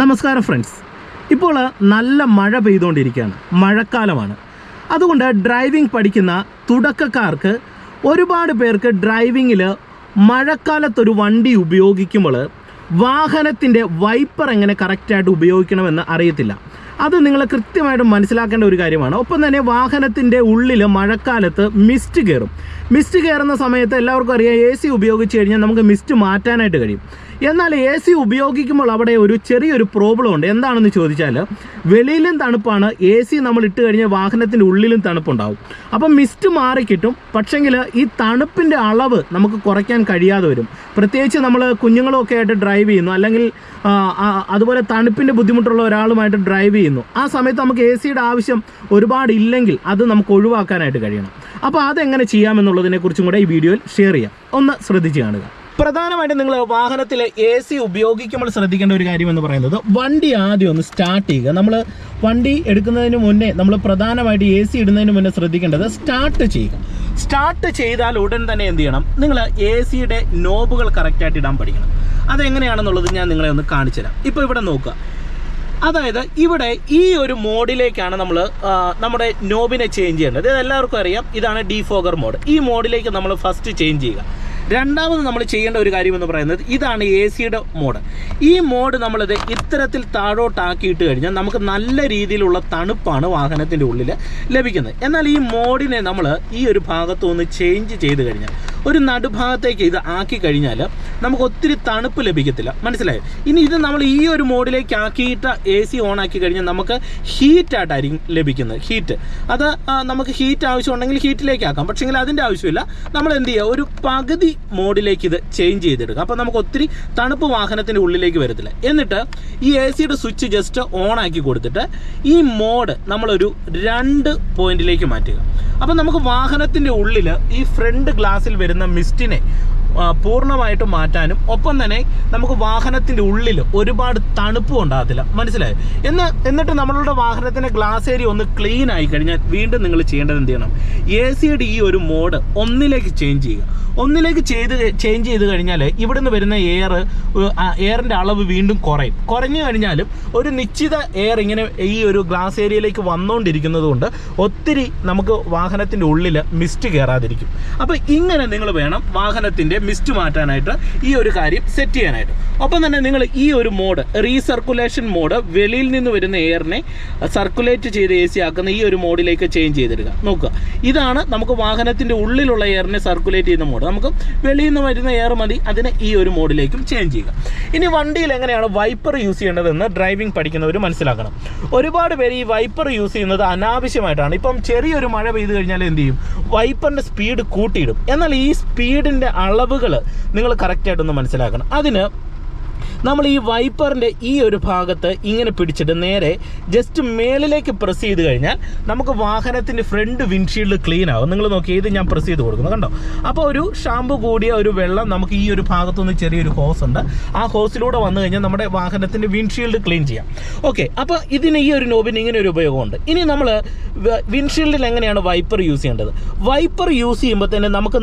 നമസ്കാരം ഫ്രണ്ട്സ് ഇപ്പോൾ നല്ല മഴ പെയ്തുകൊണ്ടിരിക്കുകയാണ്. മഴക്കാലമാണ്. അതുകൊണ്ട് ഡ്രൈവിംഗ് പഠിക്കുന്ന തുടക്കക്കാർക്ക് ഒരുപാട് പേർക്ക് ഡ്രൈവിങ്ങിൽ മഴക്കാലത്തൊരു വണ്ടി ഉപയോഗിക്കുമ്പോൾ വാഹനത്തിന്റെ വൈപ്പർ എങ്ങനെ കറക്റ്റായിട്ട് ഉപയോഗിക്കണമെന്ന് അറിയത്തില്ല. അത് നിങ്ങൾ കൃത്യമായിട്ട് മനസ്സിലാക്കേണ്ട ഒരു കാര്യമാണ്. ഒപ്പം തന്നെ വാഹനത്തിന്റെ ഉള്ളിൽ മഴക്കാലത്ത് മിസ്റ്റ് കയറും മിസ്റ്റ് കയറുന്ന സമയത്ത് എല്ലാവർക്കും അറിയാം എ സി ഉപയോഗിച്ച് കഴിഞ്ഞാൽ നമുക്ക് മിസ്റ്റ് മാറ്റാനായിട്ട് കഴിയും. എന്നാൽ എ സി ഉപയോഗിക്കുമ്പോൾ അവിടെ ഒരു ചെറിയൊരു പ്രോബ്ലം ഉണ്ട്. എന്താണെന്ന് ചോദിച്ചാൽ വെളിയിലും തണുപ്പാണ്. എ സി നമ്മൾ ഇട്ട് കഴിഞ്ഞാൽ വാഹനത്തിന്റെ ഉള്ളിലും തണുപ്പുണ്ടാവും. അപ്പം മിസ്റ്റ് മാറിക്കിട്ടും പക്ഷെങ്കിൽ ഈ തണുപ്പിന്റെ അളവ് നമുക്ക് കുറയ്ക്കാൻ കഴിയാതെ വരും. പ്രത്യേകിച്ച് നമ്മൾ കുഞ്ഞുങ്ങളൊക്കെ ആയിട്ട് ഡ്രൈവ് ചെയ്യുന്നു. അല്ലെങ്കിൽ അതുപോലെ തണുപ്പിന്റെ ബുദ്ധിമുട്ടുള്ള ഒരാളുമായിട്ട് ഡ്രൈവ് ചെയ്യുന്നു. ആ സമയത്ത് നമുക്ക് എ സിയുടെ ആവശ്യം ഒരുപാട് ഇല്ലെങ്കിൽ അത് നമുക്ക് ഒഴിവാക്കാനായിട്ട് കഴിയണം. അപ്പോൾ അതെങ്ങനെ ചെയ്യാമെന്നുള്ളതിനെക്കുറിച്ചും കൂടെ ഈ വീഡിയോയിൽ ഷെയർ ചെയ്യാം. ഒന്ന് ശ്രദ്ധിച്ച് കാണുക. പ്രധാനമായിട്ടും നിങ്ങൾ വാഹനത്തിൽ എ സി ഉപയോഗിക്കുമ്പോൾ ശ്രദ്ധിക്കേണ്ട ഒരു കാര്യം എന്ന് പറയുന്നത് വണ്ടി ആദ്യം ഒന്ന് സ്റ്റാർട്ട് ചെയ്യുക. നമ്മൾ വണ്ടി എടുക്കുന്നതിന് മുന്നേ നമ്മൾ പ്രധാനമായിട്ട് എ സി ഇടുന്നതിന് മുന്നേ ശ്രദ്ധിക്കേണ്ടത് സ്റ്റാർട്ട് ചെയ്യുക. സ്റ്റാർട്ട് ചെയ്താൽ ഉടൻ തന്നെ എന്ത് ചെയ്യണം? നിങ്ങൾ എ സിയുടെ നോബുകൾ കറക്റ്റായിട്ട് ഇടാൻ പഠിക്കണം. അതെങ്ങനെയാണെന്നുള്ളത് ഞാൻ നിങ്ങളെ ഒന്ന് കാണിച്ചു തരാം. ഇപ്പോൾ ഇവിടെ നോക്കുക. അതായത് ഇവിടെ ഈ ഒരു മോഡിലേക്കാണ് നമ്മൾ നമ്മുടെ നോബിനെ ചേഞ്ച് ചെയ്യേണ്ടത്. ഇത് എല്ലാവർക്കും അറിയാം. ഇതാണ് ഡിഫോഗർ മോഡ് ഈ മോഡിലേക്ക് നമ്മൾ ഫസ്റ്റ് ചേഞ്ച് ചെയ്യുക. രണ്ടാമത് നമ്മൾ ചെയ്യേണ്ട ഒരു കാര്യം എന്ന് പറയുന്നത് ഇതാണ് എ സിയുടെ മോഡ്. ഈ മോഡ് നമ്മളിത് ഇത്തരത്തിൽ താഴോട്ടാക്കിയിട്ട് കഴിഞ്ഞാൽ നമുക്ക് നല്ല രീതിയിലുള്ള തണുപ്പാണ് വാഹനത്തിന്റെ ഉള്ളിൽ ലഭിക്കുന്നത്. എന്നാൽ ഈ മോഡിനെ നമ്മൾ ഈ ഒരു ഭാഗത്തു നിന്ന് ചേഞ്ച് ചെയ്ത് കഴിഞ്ഞാൽ ഒരു നടുഭാഗത്തേക്ക് ഇത് ആക്കി കഴിഞ്ഞാൽ നമുക്ക് ഒത്തിരി തണുപ്പ് ലഭിക്കത്തില്ല. മനസ്സിലായോ? ഇനി ഇത് നമ്മൾ ഈ ഒരു മോഡിലേക്ക് ആക്കിയിട്ട് എ സി ഓൺ ആക്കി കഴിഞ്ഞാൽ നമുക്ക് ഹീറ്റായിട്ടായിരിക്കും ലഭിക്കുന്നത്. ഹീറ്റ് അത് നമുക്ക് ഹീറ്റ് ആവശ്യമുണ്ടെങ്കിൽ ഹീറ്റിലേക്ക് ആക്കാം. പക്ഷേങ്കിൽ അതിന്റെ ആവശ്യമില്ല. നമ്മൾ എന്ത് ചെയ്യുക? ഒരു പകുതി മോഡിലേക്ക് ഇത് ചേഞ്ച് ചെയ്തെടുക്കുക. അപ്പോൾ നമുക്ക് ഒത്തിരി തണുപ്പ് വാഹനത്തിന്റെ ഉള്ളിലേക്ക് വരത്തില്ല. എന്നിട്ട് ഈ എ സിയുടെ സ്വിച്ച് ജസ്റ്റ് ഓൺ ആക്കി കൊടുത്തിട്ട് ഈ മോഡ് നമ്മളൊരു രണ്ട് പോയിന്റിലേക്ക് മാറ്റുക. അപ്പം നമുക്ക് വാഹനത്തിന്റെ ഉള്ളിൽ ഈ ഫ്രണ്ട് ഗ്ലാസ്സിൽ വരുന്ന മിസ്റ്റിനെ പൂർണമായിട്ടും മാറ്റാനും ഒപ്പം തന്നെ നമുക്ക് വാഹനത്തിന്റെ ഉള്ളിൽ ഒരുപാട് തണുപ്പും ഉണ്ടാകത്തില്ല. മനസ്സിലായോ? എന്ന് എന്നിട്ട് നമ്മളുടെ വാഹനത്തിന്റെ ഗ്ലാസ് ഏരിയ ഒന്ന് ക്ലീൻ ആയി കഴിഞ്ഞാൽ വീണ്ടും നിങ്ങൾ ചെയ്യേണ്ടത് എന്ത് ചെയ്യണം? എ സിയുടെ ഈ ഒരു മോഡ് ഒന്നിലേക്ക് ചേഞ്ച് ചെയ്യുക. ഒന്നിലേക്ക് ചെയ്ത് ചേഞ്ച് ചെയ്ത് കഴിഞ്ഞാൽ ഇവിടുന്ന് വരുന്ന എയർ എയറിന്റെ അളവ് വീണ്ടും കുറയും. കുറഞ്ഞു കഴിഞ്ഞാലും ഒരു നിശ്ചിത എയർ ഇങ്ങനെ ഈ ഒരു ഗ്ലാസ് ഏരിയയിലേക്ക് വന്നുകൊണ്ടിരിക്കുന്നത് കൊണ്ട് ഒത്തിരി നമുക്ക് വാഹനത്തിന്റെ ഉള്ളിൽ മിസ്റ്റ് കയറാതിരിക്കും അപ്പോൾ ഇങ്ങനെ നിങ്ങൾ വേണം വാഹനത്തിന്റെ മിസ്റ്റ് മാറ്റാനായിട്ട് ഈ ഒരു കാര്യം സെറ്റ് ചെയ്യാനായിട്ട്. ഒപ്പം തന്നെ നിങ്ങൾ ഈ ഒരു മോഡ് റീസർക്കുലേഷൻ മോഡ് വെളിയിൽ നിന്ന് വരുന്ന എയറിനെ സർക്കുലേറ്റ് ചെയ്ത് എ സി ആക്കുന്ന ഈ ഒരു മോഡിലേക്ക് ചേഞ്ച് ചെയ്തിടുക. നോക്കുക. ഇതാണ് നമുക്ക് വാഹനത്തിന്റെ ഉള്ളിലുള്ള എയറിനെ സർക്കുലേറ്റ് ചെയ്യുന്ന മോഡ് നമുക്ക് വെളിയിൽ നിന്ന് വരുന്ന എയർ മതി. അതിനെ ഈ ഒരു മോഡിലേക്കും ചേഞ്ച് ചെയ്യുക. ഇനി വണ്ടിയിൽ എങ്ങനെയാണ് വൈപ്പർ യൂസ് ചെയ്യേണ്ടതെന്ന് ഡ്രൈവിംഗ് പഠിക്കുന്നവർ മനസ്സിലാക്കണം. ഒരുപാട് പേര് ഈ വൈപ്പർ യൂസ് ചെയ്യുന്നത് അനാവശ്യമായിട്ടാണ്. ഇപ്പം ചെറിയൊരു മഴ പെയ്തു കഴിഞ്ഞാൽ എന്ത് ചെയ്യും? വൈപ്പറിന്റെ സ്പീഡ് കൂട്ടിയിടും. എന്നാൽ ഈ സ്പീഡിന്റെ അളവുകൾ നിങ്ങൾ കറക്റ്റായിട്ടൊന്ന് മനസ്സിലാക്കണം. അതിന് നമ്മൾ ഈ വൈപ്പറിന്റെ ഈ ഒരു ഭാഗത്ത് ഇങ്ങനെ പിടിച്ചിട്ട് നേരെ ജസ്റ്റ് മേളിലേക്ക് പ്രസ് ചെയ്ത് കഴിഞ്ഞാൽ നമുക്ക് വാഹനത്തിന്റെ ഫ്രണ്ട് വിൻഷീൽഡ് ക്ലീൻ ആവും. നിങ്ങൾ നോക്കി ഇത് ഞാൻ പ്രസ് ചെയ്ത് കൊടുക്കുന്നു കണ്ടോ? അപ്പോൾ ഒരു ഷാമ്പു കൂടിയ ഒരു വെള്ളം നമുക്ക് ഈ ഒരു ഭാഗത്തുനിന്ന് ചെറിയൊരു ഹോസ് ഉണ്ട്. ആ ഹോസിലൂടെ വന്നു കഴിഞ്ഞാൽ നമ്മുടെ വാഹനത്തിന്റെ വിൻഷീൽഡ് ക്ലീൻ ചെയ്യാം. ഓക്കെ അപ്പോൾ ഇതിന് ഈ ഒരു നോബിന് ഇങ്ങനെ ഒരു ഉപയോഗമുണ്ട്. ഇനി നമ്മൾ വിൻഷീൽഡിൽ എങ്ങനെയാണ് വൈപ്പർ യൂസ് ചെയ്യേണ്ടത്? വൈപ്പർ യൂസ് ചെയ്യുമ്പോൾ തന്നെ നമുക്ക്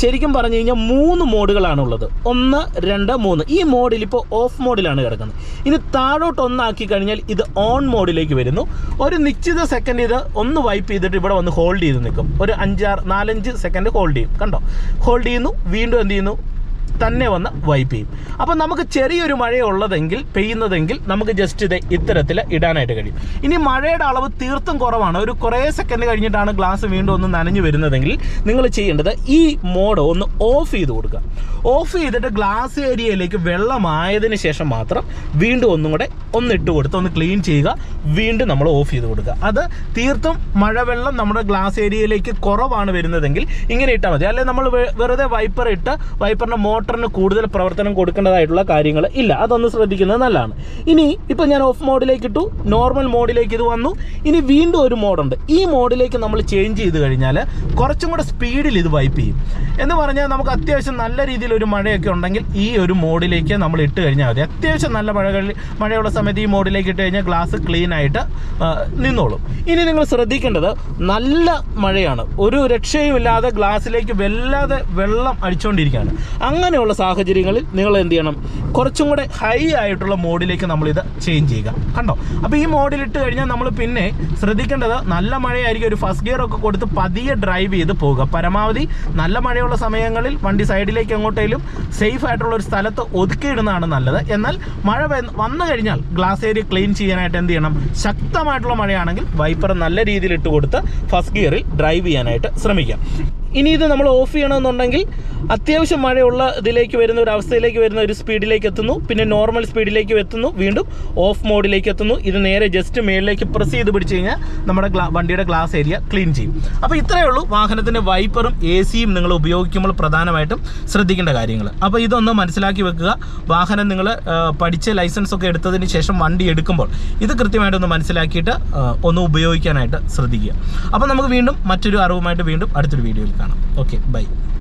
ശരിക്കും പറഞ്ഞു കഴിഞ്ഞാൽ മൂന്ന് മോഡുകളാണുള്ളത് ഒന്ന് രണ്ട് മൂന്ന്. ഈ മോഡിൽ ഇപ്പോൾ ഓഫ് മോഡിലാണ് കിടക്കുന്നത്. ഇനി താഴോട്ട് ഒന്നാക്കി കഴിഞ്ഞാൽ ഇത് ഓൺ മോഡിലേക്ക് വരുന്നു. ഒരു നിശ്ചിത സെക്കൻഡ് ഇത് ഒന്ന് വൈപ്പ് ചെയ്തിട്ട് ഇവിടെ വന്ന് ഹോൾഡ് ചെയ്ത് നിൽക്കും. ഒരു അഞ്ചാറ് നാലഞ്ച് സെക്കൻഡ് ഹോൾഡ് ചെയ്യും. കണ്ടോ? ഹോൾഡ് ചെയ്യുന്നു വീണ്ടും എന്ത് ചെയ്യുന്നു? തന്നെ വന്ന് വൈപ്പ് ചെയ്യും. അപ്പം നമുക്ക് ചെറിയൊരു മഴയുള്ളതെങ്കിൽ പെയ്യുന്നതെങ്കിൽ നമുക്ക് ജസ്റ്റ് ഇത് ഇത്തരത്തിൽ ഇടാനായിട്ട് കഴിയും. ഇനി മഴയുടെ അളവ് തീർത്തും കുറവാണ്. ഒരു കുറേ സെക്കൻഡ് കഴിഞ്ഞിട്ടാണ് ഗ്ലാസ് വീണ്ടും ഒന്ന് നനഞ്ഞു വരുന്നതെങ്കിൽ നിങ്ങൾ ചെയ്യേണ്ടത് ഈ മോഡ് ഒന്ന് ഓഫ് ചെയ്ത് കൊടുക്കുക. ഓഫ് ചെയ്തിട്ട് ഗ്ലാസ് ഏരിയയിലേക്ക് വെള്ളമായതിന് ശേഷം മാത്രം വീണ്ടും ഒന്നും കൂടെ ഒന്ന് ഇട്ട് കൊടുത്ത് ഒന്ന് ക്ലീൻ ചെയ്യുക. വീണ്ടും നമ്മൾ ഓഫ് ചെയ്ത് കൊടുക്കുക. അത് തീർത്തും മഴവെള്ളം നമ്മുടെ ഗ്ലാസ് ഏരിയയിലേക്ക് കുറവാണ് വരുന്നതെങ്കിൽ ഇങ്ങനെ ഇട്ടാൽ മതി. അല്ലെങ്കിൽ നമ്മൾ വെറുതെ വൈപ്പർ ഇട്ട് വൈപ്പറിന്റെ മോട്ടറിന് കൂടുതൽ പ്രവർത്തനം കൊടുക്കേണ്ടതായിട്ടുള്ള കാര്യങ്ങൾ ഇല്ല. അതൊന്ന് ശ്രദ്ധിക്കുന്നത് നല്ലതാണ്. ഇനി ഇപ്പോൾ ഞാൻ ഓഫ് മോഡിലേക്ക് ഇട്ടു. നോർമൽ മോഡിലേക്ക് ഇത് വന്നു. ഇനി വീണ്ടും ഒരു മോഡുണ്ട്. ഈ മോഡിലേക്ക് നമ്മൾ ചേഞ്ച് ചെയ്ത് കഴിഞ്ഞാൽ കുറച്ചും കൂടെ സ്പീഡിൽ ഇത് വൈപ്പ് ചെയ്യും. എന്ന് പറഞ്ഞാൽ നമുക്ക് അത്യാവശ്യം നല്ല രീതിയിൽ ഒരു മഴയൊക്കെ ഉണ്ടെങ്കിൽ ഈ ഒരു മോഡിലേക്ക് നമ്മൾ ഇട്ട് കഴിഞ്ഞാൽ മതി. അത്യാവശ്യം നല്ല മഴകളിൽ മഴയുള്ള സമയത്ത് ഈ മോഡിലേക്ക് ഇട്ട് കഴിഞ്ഞാൽ ഗ്ലാസ് ക്ലീൻ ആയിട്ട് നിന്നോളും. ഇനി നിങ്ങൾ ശ്രദ്ധിക്കേണ്ടത് നല്ല മഴയാണ്. ഒരു രക്ഷയുമില്ലാതെ ഗ്ലാസ്സിലേക്ക് വല്ലാതെ വെള്ളം അടിച്ചുകൊണ്ടിരിക്കുകയാണ് അങ്ങനെ അങ്ങനെയുള്ള സാഹചര്യങ്ങളിൽ നിങ്ങൾ എന്ത് ചെയ്യണം? കുറച്ചും കൂടെ ഹൈ ആയിട്ടുള്ള മോഡിലേക്ക് നമ്മളിത് ചേഞ്ച് ചെയ്യുക. കണ്ടോ? അപ്പോൾ ഈ മോഡിലിട്ട് കഴിഞ്ഞാൽ നമ്മൾ പിന്നെ ശ്രദ്ധിക്കേണ്ടത് നല്ല മഴയായിരിക്കും ഒരു ഫസ്റ്റ് ഗിയർ ഒക്കെ കൊടുത്ത് പതിയെ ഡ്രൈവ് ചെയ്ത് പോകുക. പരമാവധി നല്ല മഴയുള്ള സമയങ്ങളിൽ വണ്ടി സൈഡിലേക്ക് എങ്ങോട്ടേലും സേഫ് ആയിട്ടുള്ള ഒരു സ്ഥലത്ത് ഒതുക്കിയിടുന്നതാണ് നല്ലത്. എന്നാൽ മഴ വന്നു കഴിഞ്ഞാൽ ഗ്ലാസ് ഏരിയ ക്ലീൻ ചെയ്യാനായിട്ട് എന്ത് ചെയ്യണം? ശക്തമായിട്ടുള്ള മഴയാണെങ്കിൽ വൈപ്പർ നല്ല രീതിയിൽ ഇട്ട് കൊടുത്ത് ഫസ്റ്റ് ഗിയറിൽ ഡ്രൈവ് ചെയ്യാനായിട്ട് ശ്രമിക്കാം. ഇനി ഇത് നമ്മൾ ഓഫ് ചെയ്യണമെന്നുണ്ടെങ്കിൽ അത്യാവശ്യം മഴയുള്ള ഇതിലേക്ക് വരുന്ന ഒരു അവസ്ഥയിലേക്ക് വരുന്ന ഒരു സ്പീഡിലേക്ക് എത്തുന്നു. പിന്നെ നോർമൽ സ്പീഡിലേക്ക് എത്തുന്നു. വീണ്ടും ഓഫ് മോഡിലേക്ക് എത്തുന്നു. ഇത് നേരെ ജസ്റ്റ് മേളിലേക്ക് പ്രസ് ചെയ്ത് പിടിച്ച് കഴിഞ്ഞാൽ നമ്മുടെ വണ്ടിയുടെ ഗ്ലാസ് ഏരിയ ക്ലീൻ ചെയ്യും. അപ്പോൾ ഇത്രയേ ഉള്ളൂ. വാഹനത്തിന്റെ വൈപ്പറും എ സിയും നിങ്ങൾ ഉപയോഗിക്കുമ്പോൾ പ്രധാനമായിട്ടും ശ്രദ്ധിക്കേണ്ട കാര്യങ്ങൾ. അപ്പോൾ ഇതൊന്ന് മനസ്സിലാക്കി വെക്കുക. വാഹനം നിങ്ങൾ പഠിച്ച ലൈസൻസ് ഒക്കെ എടുത്തതിന് ശേഷം വണ്ടി എടുക്കുമ്പോൾ ഇത് കൃത്യമായിട്ടൊന്ന് മനസ്സിലാക്കിയിട്ട് ഒന്ന് ഉപയോഗിക്കാനായിട്ട് ശ്രദ്ധിക്കുക. അപ്പോൾ നമുക്ക് വീണ്ടും മറ്റൊരു അറിവുമായിട്ട് വീണ്ടും അടുത്തൊരു വീഡിയോയിൽ കാണാം. Okay bye.